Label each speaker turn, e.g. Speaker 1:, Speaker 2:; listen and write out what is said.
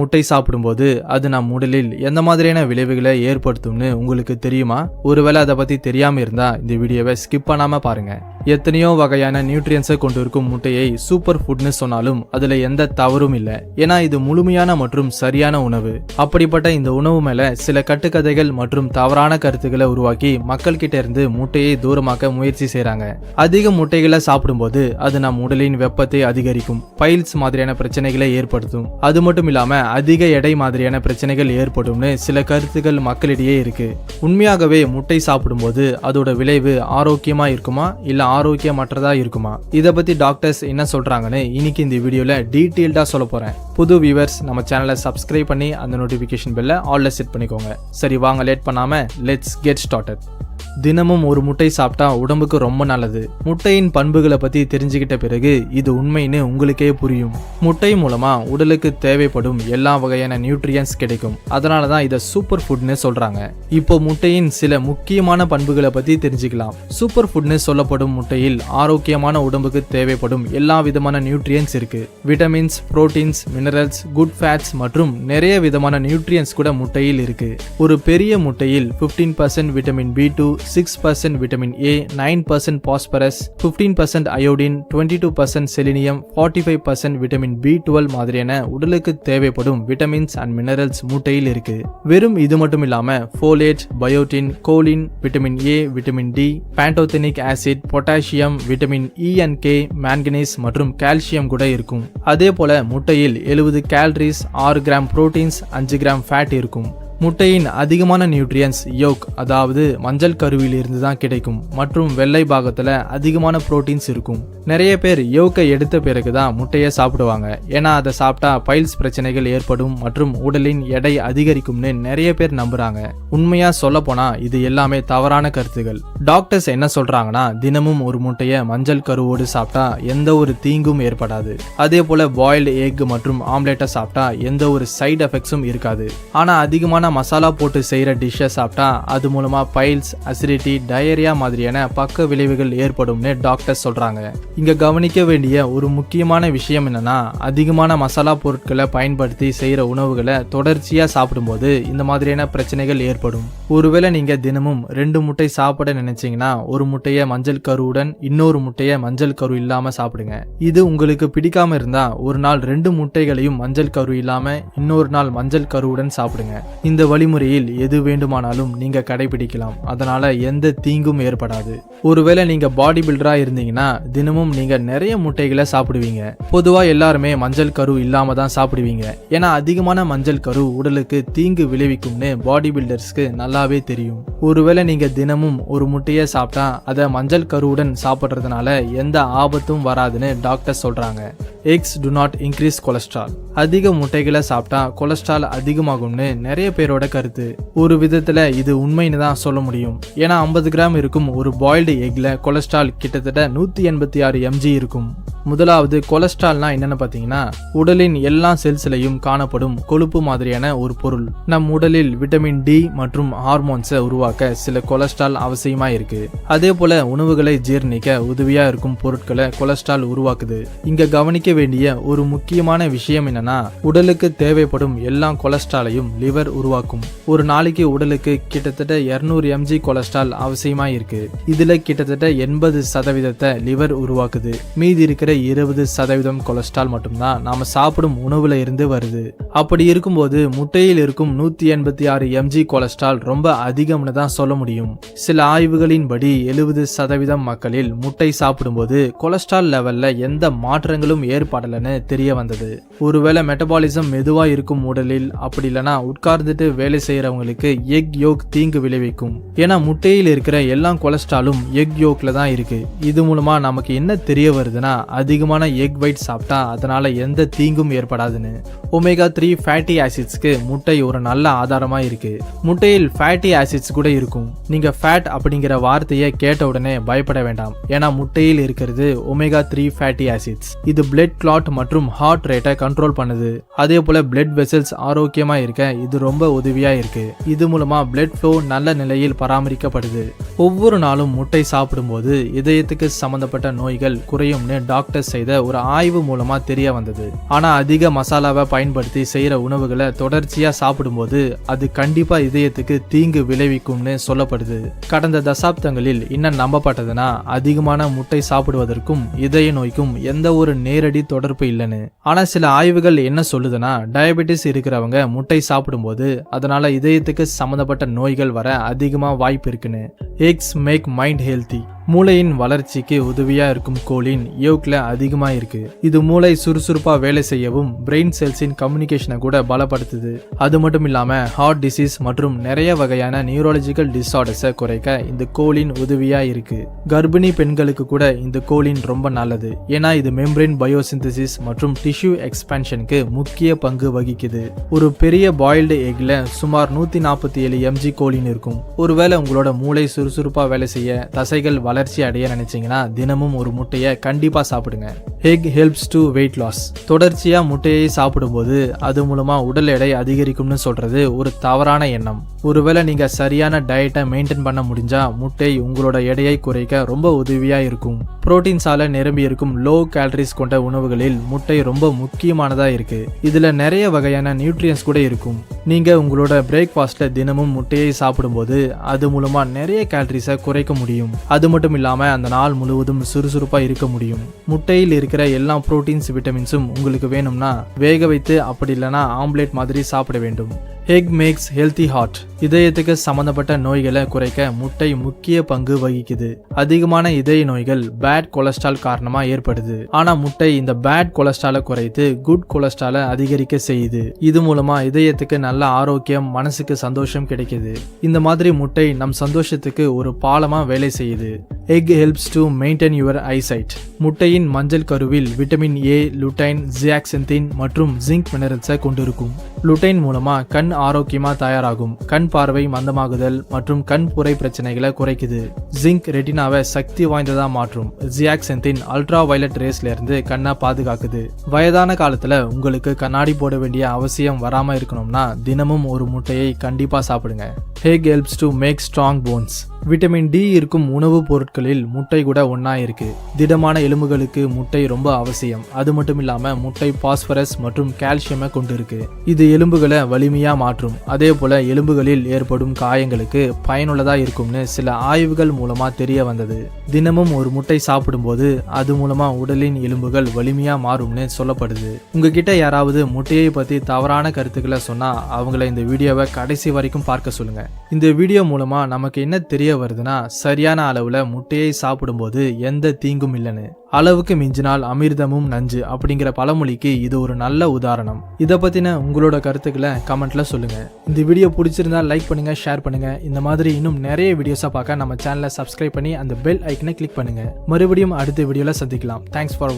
Speaker 1: முட்டை சாப்பிடும்போது அது நம் உடலில் எந்த மாதிரியான விளைவுகளை ஏற்படுத்தும்னு உங்களுக்கு தெரியுமா? ஒருவேளை அதை பற்றி தெரியாமல் இருந்தால் இந்த வீடியோவை ஸ்கிப் பண்ணாமல் பாருங்கள் எத்தனையோ வகையான நியூட்ரியன்ஸை கொண்டிருக்கும் முட்டையை சூப்பர் ஃபுட்னு சொன்னாலும் அதில் எந்த தவறும் இல்லை. ஏன்னா இது முழுமையான மற்றும் சரியான உணவு. அப்படிப்பட்ட இந்த உணவு மேலே சில கட்டுக்கதைகள் மற்றும் தவறான கருத்துக்களை உருவாக்கி மக்கள்கிட்ட இருந்து முட்டையை தூரமாக்க முயற்சி செய்கிறாங்க அதிக முட்டைகளை சாப்பிடும்போது அது நம் உடலின் வெப்பத்தை அதிகரிக்கும் பைல்ஸ் மாதிரியான பிரச்சனைகளை ஏற்படுத்தும். அது மட்டும் இல்லாமல் அதிக எடை மாதிரியான பிரச்சனைகள் ஏற்படும்னு சில கருத்துக்கள் மக்களிடையே இருக்கு. உண்மையாகவே முட்டை சாப்பிடும்போது அதோட விளைவு ஆரோக்கியமா இருக்குமா? இல்ல ஆரோக்கியமற்றதா இருக்குமா? இதை பத்தி டாக்டர்ஸ் என்ன சொல்றாங்கன்னு இன்னைக்கு இந்த வீடியோல டீட்டெயில்டா சொல்ல போறேன். புது வியூவர்ஸ் நம்ம சேனலை சப்ஸ்கிரைப் பண்ணி அந்த நோட்டிபிகேஷன் பெல்ல ஆல்ல செட் பண்ணிக்கோங்க. சரி வாங்க லேட் பண்ணாம லெட்ஸ் கெட் ஸ்டார்டட் தினமும் ஒரு முட்டை சாப்பிட்டா உடம்புக்கு ரொம்ப நல்லது. முட்டையின் பண்புகளை பத்தி தெரிஞ்சுக்கிட்ட பிறகு இது உண்மைன்னு உங்களுக்கே புரியும். முட்டை மூலமா உடலுக்கு தேவைப்படும் எல்லா வகையான நியூட்ரியன்ஸ் கிடைக்கும். அதனால தான் இதை சூப்பர் ஃபுட்னு சொல்றாங்க. இப்போ முட்டையின் சில முக்கியமான பண்புகளை பத்தி தெரிஞ்சுக்கலாம். சூப்பர் ஃபுட்னு சொல்லப்படும் முட்டையில் ஆரோக்கியமான உடம்புக்கு தேவைப்படும் எல்லா விதமான நியூட்ரியன்ஸ் இருக்கு. Vitamins proteins minerals good fats மற்றும் நிறைய விதமான நியூட்ரியன்ஸ் கூட முட்டையில் இருக்கு. ஒரு பெரிய முட்டையில் 15% percent vitamin B two six percent vitamin A nine percent phosphorus fifteen percent iodine twenty two percent selenium forty five percent vitamin B twelve மாதிரியான உடலுக்கு தேவைப்படும் விட்டமின்ஸ் அண்ட் மினரல்ஸ் மூட்டையில் இருக்கு. வெறும் இது மட்டும் இல்லாம folate biotin choline vitamin A vitamin D pantothenic acid potassium vitamin E and K manganese மற்றும் கால்சியம் கூட இருக்கும். அதே போல முட்டையில் எழுபது கேலரிஸ் ஆறு கிராம் புரோட்டீன்ஸ் அஞ்சு கிராம் ஃபேட் இருக்கும். முட்டையின் அதிகமான நியூட்ரியன்ஸ் யோக் அதாவது மஞ்சள் கருவில் இருந்து தான் கிடைக்கும். மற்றும் வெள்ளை பாகத்தில் அதிகமான புரோட்டீன்ஸ் இருக்கும். நிறைய பேர் யோக்கை எடுத்த பிறகு தான் முட்டையை சாப்பிடுவாங்க. ஏன்னா அதை சாப்பிட்டா பைல்ஸ் பிரச்சனைகள் ஏற்படும் மற்றும் உடலின் எடை அதிகரிக்கும்னு நிறைய பேர் நம்புறாங்க. உண்மையா சொல்ல போனா இது எல்லாமே தவறான கருத்துகள். டாக்டர்ஸ் என்ன சொல்றாங்கன்னா தினமும் ஒரு முட்டையை மஞ்சள் கருவோடு சாப்பிட்டா எந்த ஒரு தீங்கும் ஏற்படாது. அதே போல பாயில்டு எக் மற்றும் ஆம்லேட்டை சாப்பிட்டா எந்த ஒரு சைடு எஃபெக்ட்ஸும் இருக்காது. ஆனா அதிகமான மசாலா போட்டு செய்யற டிஷ்ஷை சாப்பிட்டா அது மூலமாக பைல்ஸ் அசிடிட்டி டயரியா மாதிரியான பக்க விளைவுகள் ஏற்படும்னு டாக்டர் சொல்றாங்க. இங்கே கவனிக்க வேண்டிய ஒரு முக்கியமான விஷயம் என்னன்னா அதிகமான மசாலா பொருட்களை பயன்படுத்தி செய்கிற உணவுகளை தொடர்ச்சியாக சாப்பிடும்போது இந்த மாதிரியான பிரச்சனைகள் ஏற்படும். ஒருவேளை நீங்கள் தினமும் ரெண்டு முட்டை சாப்பிட நினைச்சீங்கன்னா ஒரு முட்டையை மஞ்சள் கருவுடன் இன்னொரு முட்டையை மஞ்சள் கரு இல்லாமல் சாப்பிடுங்க. இது உங்களுக்கு பிடிக்காம இருந்தால் ஒரு நாள் ரெண்டு முட்டைகளையும் மஞ்சள் கரு இல்லாமல் இன்னொரு நாள் மஞ்சள் கருவுடன் சாப்பிடுங்க. இந்த வழிமுறையில் எது வேண்டுமானாலும் நீங்க கடைபிடிக்கலாம். அதனால எந்த தீங்கும் ஏற்படாது. ஒருவேளை நீங்க பாடி பில்டரா இருந்தீங்கன்னா தினமும் நீங்க நிறைய முட்டைகளை சாப்பிடுவீங்க. பொதுவா எல்லாருமே மஞ்சள் கரு இல்லாமல் தான் சாப்பிடுவீங்க. ஏன்னா அதிகமான மஞ்சள் கரு உடலுக்கு தீங்கு விளைவிக்கும்னு பாடி பில்டர்ஸ்க்கு நல்லாவே தெரியும். ஒருவேளை நீங்க தினமும் ஒரு முட்டையை சாப்பிட்டா அதை மஞ்சள் கருவுடன் சாப்பிட்றதுனால எந்த ஆபத்தும் வராதுன்னு டாக்டர் சொல்றாங்க. Eggs do not increase cholesterol அதிக முட்டைகளை சாப்பிட்டா கொலஸ்ட்ரால் அதிகமாகும்னு நிறைய பேர் பேரோட கருத்து. ஒரு விதத்துல இது உண்மைன்னு தான் சொல்ல முடியும். ஏன்னா ஐம்பது கிராம் இருக்கும் ஒரு பாயில்டு எக்ல கொலஸ்ட்ரால் கிட்டத்தட்ட நூத்தி எண்பத்தி ஆறு எம்ஜி இருக்கும். முதலாவது கொலஸ்ட்ரால்னா என்னன்னு பார்த்தீங்கன்னா உடலின் எல்லா செல்ஸ்லையும் காணப்படும் கொழுப்பு மாதிரியான ஒரு பொருள். நம் உடலில் விட்டமின் டி மற்றும் ஹார்மோன்ஸை உருவாக்க சில கொலஸ்ட்ரால் அவசியமா இருக்கு. அதே போல உணவுகளை ஜீர்ணிக்க உதவியா இருக்கும் பொருட்களை கொலஸ்ட்ரால் உருவாக்குது. இங்க கவனிக்க வேண்டிய ஒரு முக்கியமான விஷயம் என்னன்னா உடலுக்கு தேவைப்படும் எல்லா கொலஸ்ட்ராலையும் லிவர் உருவாக்கும். ஒரு நாளைக்கு உடலுக்கு கிட்டத்தட்ட 200 எம்ஜி கொலஸ்ட்ரால் அவசியமா இருக்கு. இதுல கிட்டத்தட்ட எண்பது சதவீதத்தை லிவர் உருவாக்குது. மீதி இருக்கிற இருபது சதவீதம் கொலஸ்ட்ரால் மட்டும்தான் நாம சாப்பிடும் உணவுல இருந்து வருது. அப்படி இருக்கும்போது முட்டையில் இருக்கும் நூத்தி எண்பத்தி ஆறு எம்ஜி கொலஸ்ட்ரால் ரொம்ப அதிகம்னு தான் சொல்ல முடியும். சில ஆய்வுகளின்படி எழுபது சதவீதம் மக்களில் முட்டை சாப்பிடும்போது கொலஸ்ட்ரால் லெவல்ல எந்த மாற்றங்களும் ஏற்படலைன்னு தெரிய வந்தது. ஒருவேளை மெட்டபாலிசம் மெதுவா இருக்கும் உடலில் அப்படி இல்லைன்னா உட்கார்ந்துட்டு வேலை செய்யறவங்களுக்கு எக் யோக் தீங்கு விளைவிக்கும். ஏன்னா முட்டையில் இருக்கிற எல்லா கொலஸ்ட்ராலும் எக் யோக்ல தான் இருக்கு. இது மூலமா நமக்கு என்ன தெரிய வருதுன்னா அதிகமான எக் ஒயிட் சாப்பிட்டா அதனால் எந்த தீங்கும் ஏற்படாதுன்னு. ஒமேகா த்ரீ ஃபேட்டி ஆசிட்ஸ்க்கு முட்டை ஒரு நல்ல ஆதாரமாக இருக்குது முட்டையில் ஃபேட்டி ஆசிட்ஸ் கூட இருக்கும். நீங்கள் ஃபேட் அப்படிங்கிற வார்த்தையை கேட்ட உடனே பயப்பட வேண்டாம். ஏன்னா முட்டையில் இருக்கிறது ஒமேகா த்ரீ ஃபேட்டி ஆசிட்ஸ் இது பிளட் கிளாட் மற்றும் ஹார்ட் ரேட்டை கண்ட்ரோல் பண்ணுது. அதே போல பிளட் வெசல்ஸ் ஆரோக்கியமா இருக்க இது ரொம்ப உதவியா இருக்கு. இது மூலமா பிளட் ஃப்ளோ நல்ல நிலையில் பராமரிக்கப்படுது. ஒவ்வொரு நாளும் முட்டை சாப்பிடும்போது இதயத்துக்கு சம்பந்தப்பட்ட நோய்கள் குறையும்னு டாக்டர் டாக்டர்ஸ் செய்த ஒரு ஆய்வு மூலமா தெரிய வந்தது. ஆனா அதிக மசாலாவை பயன்படுத்தி செய்யற உணவுகளை தொடர்ச்சியா சாப்பிடும்போது அது கண்டிப்பா இதயத்துக்கு தீங்கு விளைவிக்கும்னு சொல்லப்படுது. கடந்த தசாப்தங்களில் இன்னும் நம்பப்பட்டதுன்னா அதிகமான முட்டை சாப்பிடுவதற்கும் இதய நோய்க்கும் எந்த ஒரு நேரடி தொடர்பு இல்லைன்னு. ஆனா சில ஆய்வுகள் என்ன சொல்லுதுன்னா டயபெட்டிஸ் இருக்கிறவங்க முட்டை சாப்பிடும்போது அதனால இதயத்துக்கு சம்மந்தப்பட்ட நோய்கள் வர அதிகமா வாய்ப்பு இருக்குன்னு. எக்ஸ் மேக் மைண்ட் ஹெல்த்தி மூளையின் வளர்ச்சிக்கு உதவியா இருக்கும் கோலின் யோக்ல அதிகமா இருக்கு இது மூளை சுறுசுறுப்பா வேலை செய்யவும் பிரெயின் செல்ஸின் கம்யூனிகேஷனை கூட பலப்படுத்துது. அது மட்டும் இல்லாம ஹார்ட் டிசீஸ் மற்றும் நிறைய வகையான நியூரலஜிக்கல் டிஸார்டர்ஸை குறைக்க இந்த கோலின் உதவியா இருக்கு. கர்ப்பிணி பெண்களுக்கு கூட இந்த கோலின் ரொம்ப நல்லது. ஏன்னா இது மெம்பரேன் பயோசிந்தசிஸ் மற்றும் டிஷ்யூ எக்ஸ்பென்ஷனுக்கு முக்கிய பங்கு வகிக்குது. ஒரு பெரிய பாயில்டு எக்ல சுமார் நூத்தி நாற்பத்தி ஏழு எம்ஜி கோலின் இருக்கும். ஒருவேளை உங்களோட மூளை சுறுசுறுப்பா வேலை செய்ய தசைகள் வளர்ச்சி அடைய நினைச்சீங்கன்னா தினமும் ஒரு முட்டையை கண்டிப்பாக சாப்பிடுங்க. Egg helps to weight loss தொடர்ச்சியாக முட்டையை சாப்பிடும்போது அது மூலமா உடல் எடை அதிகரிக்கும்னு சொல்றது ஒரு தவறான எண்ணம். ஒருவேளை நீங்கள் சரியான டயட்டை மெயின்டைன் பண்ண முடிஞ்சால் முட்டை உங்களோட எடையை குறைக்க ரொம்ப உதவியாக இருக்கும். புரோட்டீன்ஸால நிரம்பி இருக்கும் லோ கேலரிஸ் கொண்ட உணவுகளில் முட்டை ரொம்ப முக்கியமானதாக இருக்கு. இதுல நிறைய வகையான நியூட்ரியன்ஸ் கூட இருக்கும். நீங்கள் உங்களோட பிரேக்ஃபாஸ்ட்டில் தினமும் முட்டையை சாப்பிடும்போது அது மூலமா நிறைய கேலரிஸை குறைக்க முடியும். அது மட்டும் இல்லாமல் அந்த நாள் முழுவதும் சுறுசுறுப்பாக இருக்க முடியும். முட்டையில் இருக்கிற எல்லா புரோட்டீன்ஸ் விட்டமின்ஸும் உங்களுக்கு வேணும்னா வேக வைத்து அப்படி இல்லைன்னா ஆம்லேட் மாதிரி சாப்பிட வேண்டும். எக் மேக்ஸ் ஹெல்தி ஹார்ட் இதயத்துக்கு சம்பந்தப்பட்ட நோய்களை குறைக்க முட்டை முக்கிய பங்கு வகிக்குது. அதிகமான இதய நோய்கள் பேட் கொலஸ்ட்ரால் காரணமா ஏற்படுது. ஆனா முட்டை இந்த பேட் கொலஸ்ட்ராலை குறைத்து குட் கொலஸ்ட்ராலை அதிகரிக்க செய்யுது. இது மூலமா இதயத்துக்கு நல்ல ஆரோக்கியம் மனசுக்கு சந்தோஷம் கிடைக்குது. இந்த மாதிரி முட்டை நம் சந்தோஷத்துக்கு ஒரு பாலமா வேலை செய்யுது. Egg helps to maintain your eyesight முட்டையின் மஞ்சள் கருவில் விட்டமின் ஏ லுட்டைன் ஜியாக்சென்தின் மற்றும் ஜிங்க் மினரல்ஸை கொண்டிருக்கும். லுட்டைன் மூலமா கண் ஆரோக்கியமா தயாராகும். கண் பார்வை மந்தமாகுதல் மற்றும் கண் புரை பிரச்சனைகளை குறைக்குது. ஜிங்க் ரெட்டினாவை சக்தி வாய்ந்ததா மாற்றும். ஜியாக்சென்தின் அல்ட்ரா வயலட் ரேஸ்ல இருந்து கண்ணை பாதுகாக்குது. வயதான காலத்துல உங்களுக்கு கண்ணாடி போட வேண்டிய அவசியம் வராம இருக்கணும்னா தினமும் ஒரு முட்டையை கண்டிப்பா சாப்பிடுங்க. Egg helps to make strong bones vitamin D இருக்கும் உணவுப் பொருட்களில் முட்டை கூட ஒன்றா இருக்கு. திடமான எலும்புகளுக்கு முட்டை ரொம்ப அவசியம். அது மட்டும் இல்லாமல் முட்டை பாஸ்பரஸ் மற்றும் கால்சியமை கொண்டிருக்கு. இது எலும்புகளை வலிமையா மாற்றும். அதே போல எலும்புகளில் ஏற்படும் காயங்களுக்கு பயனுள்ளதாக இருக்கும்னு சில ஆய்வுகள் மூலமா தெரிய வந்தது. தினமும் ஒரு முட்டை சாப்பிடும்போது அது மூலமா உடலின் எலும்புகள் வலிமையா மாறும்னு சொல்லப்படுது. உங்ககிட்ட யாராவது முட்டையை பத்தி தவறான கருத்துக்களை சொன்னா அவங்கள இந்த வீடியோவை கடைசி வரைக்கும் பார்க்க சொல்லுங்க. இந்த வீடியோ மூலமா நமக்கு என்ன தெரிய வருதுன்னா சரியான அளவுல முட்டையை சாப்பிடும்போது எந்த தீங்கும் இல்லைன்னு. அளவுக்கு மிஞ்சினால் அமிர்தமும் நஞ்சு அப்படிங்கிற பழமொழிக்கு இது ஒரு நல்ல உதாரணம். இதை பத்தின உங்களோட கருத்துக்களை கமெண்ட்ல சொல்லுங்க. இந்த வீடியோ பிடிச்சிருந்தா லைக் பண்ணுங்க ஷேர் பண்ணுங்க. இந்த மாதிரி இன்னும் நிறைய வீடியோஸை பார்க்க நம்ம சேனலை சப்ஸ்கிரைப் பண்ணி அந்த பெல் ஐக்கனை கிளிக் பண்ணுங்க. மறுபடியும் அடுத்த வீடியோல சந்திக்கலாம். தேங்க்ஸ் ஃபார் வாட்சிங்